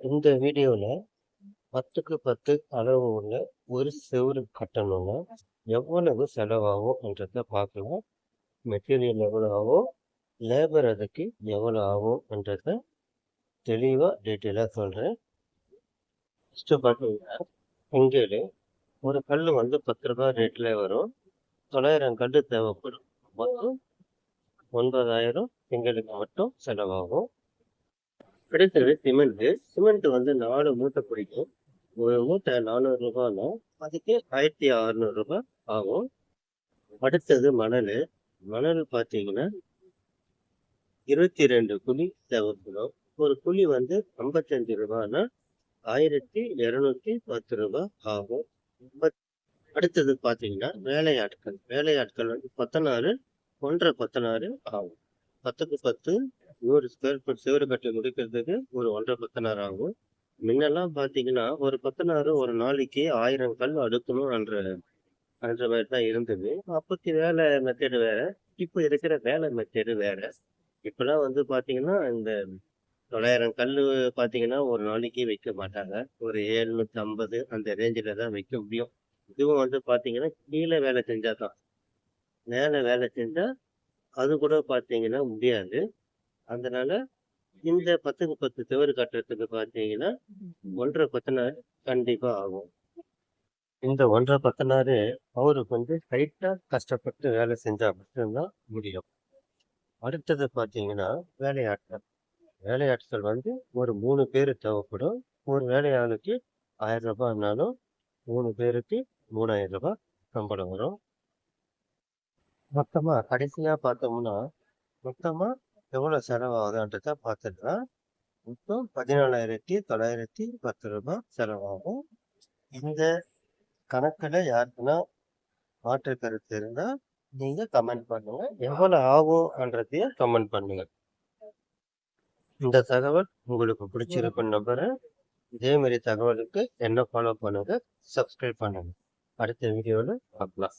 இந்த வீடியோவில் பத்துக்கு பத்து அளவு உள்ள ஒரு செவரு கட்டணும்னா எவ்வளவு செலவாகும்ன்றத பார்க்கலாம். மெட்டீரியல் எவ்வளோ ஆகும் லேபர் அதுக்கு எவ்வளோ ஆகும்ன்றத தெளிவாக டீட்டெயிலாக சொல்கிறேன் ஃபஸ்ட்டு பார்த்தீங்கன்னா செங்கல் ஒரு கல் வந்து பத்து ரூபாய் ரேட்டில் வரும். தொள்ளாயிரம் கல் தேவைப்படும். மொத்தம் ஒன்பதாயிரம் எங்களுக்கு மட்டும் செலவாகும். அடுத்தது சிமெண்ட். சிமெண்ட் வந்து நாலு மூட்டை பிடிக்கும். ஒரு மூட்டை நானூறு ரூபாய்னா அதுக்கு ஆயிரத்தி அறுநூறு ரூபாய் ஆகும். அடுத்தது மணல். மணல் பார்த்தீங்கன்னா இருபத்தி ரெண்டு குழி தேவைப்படும் ஒரு குழி வந்து ஐம்பத்தஞ்சு ரூபாய்னா ஆயிரத்தி இரநூத்தி பத்து ரூபாய் ஆகும். அடுத்தது பார்த்தீங்கன்னா வேலையாட்கள். வேலையாட்கள் வந்து பத்தனாறு ஒன்றரை பத்தனாறு ஆகும். பத்துக்கு பத்து நூறு ஸ்கொயர் ஃபீட் சிவரு கட்டி முடிக்கிறதுக்கு ஒரு ஒன்றரை பத்தனார் ஆகும். முன்னெல்லாம் பார்த்தீங்கன்னா ஒரு பத்தனாறு ஒரு நாளைக்கு ஆயிரம் கல் அடுக்கணும்ன்ற அந்த மாதிரி தான் இருந்தது. அப்போத்தி வேலை மெத்தேடு வேற. இப்போ இருக்கிற வேலை மெத்தேடு வேற. இப்போலாம் வந்து பார்த்தீங்கன்னா இந்த தொள்ளாயிரம் கல் பார்த்தீங்கன்னா ஒரு நாளைக்கு வைக்க மாட்டாங்க. ஒரு ஏழ்நூற்றி ஐம்பது அந்த ரேஞ்சில் தான் வைக்க முடியும். இதுவும் வந்து பார்த்தீங்கன்னா கீழே வேலை செஞ்சால் தான் மேலே வேலை செஞ்சால் அது கூட பார்த்தீங்கன்னா முடியாது. அதனால இந்த பத்துக்கு பத்து சுவர் கட்டுறதுக்கு பார்த்தீங்கன்னா ஒன்றரை பத்தினாறு கண்டிப்பாக ஆகும். இந்த ஒன்றரை பத்தினாறு அவருக்கு வந்து டைட்டாக கஷ்டப்பட்டு வேலை செஞ்சால் மட்டும்தான் முடியும். அடுத்தது பார்த்தீங்கன்னா வேலையாட்கள். வேலையாட்கள் வந்து ஒரு மூணு பேர் தேவைப்படும். ஒரு வேலையாளுக்கு ஆயிரம் ரூபாய்னாலும் மூணு பேருக்கு மூணாயிரம் ரூபாய் சம்பளம் வரும். மொத்தமாக கடைசியாக பார்த்தோம்னா மொத்தமாக எவ்வளோ செலவாகுதுன்றத பார்த்துக்கலாம் மொத்தம் பதினாலாயிரத்தி தொள்ளாயிரத்தி பத்து ரூபாய் செலவாகும். இந்த கணக்கில் யாருக்குன்னா மாற்று கருத்து இருந்தால் நீங்கள் கமெண்ட் பண்ணுங்க. எவ்வளோ ஆகும்ன்றதையும் கமெண்ட் பண்ணுங்க. இந்த தகவல் உங்களுக்கு பிடிச்சிருக்குன்னு நம்புறேன். இதே மாதிரி தகவலுக்கு என்ன ஃபாலோ பண்ணுங்க சப்ஸ்கிரைப் பண்ணுங்க. அடுத்த வீடியோவில் பார்க்கலாம்.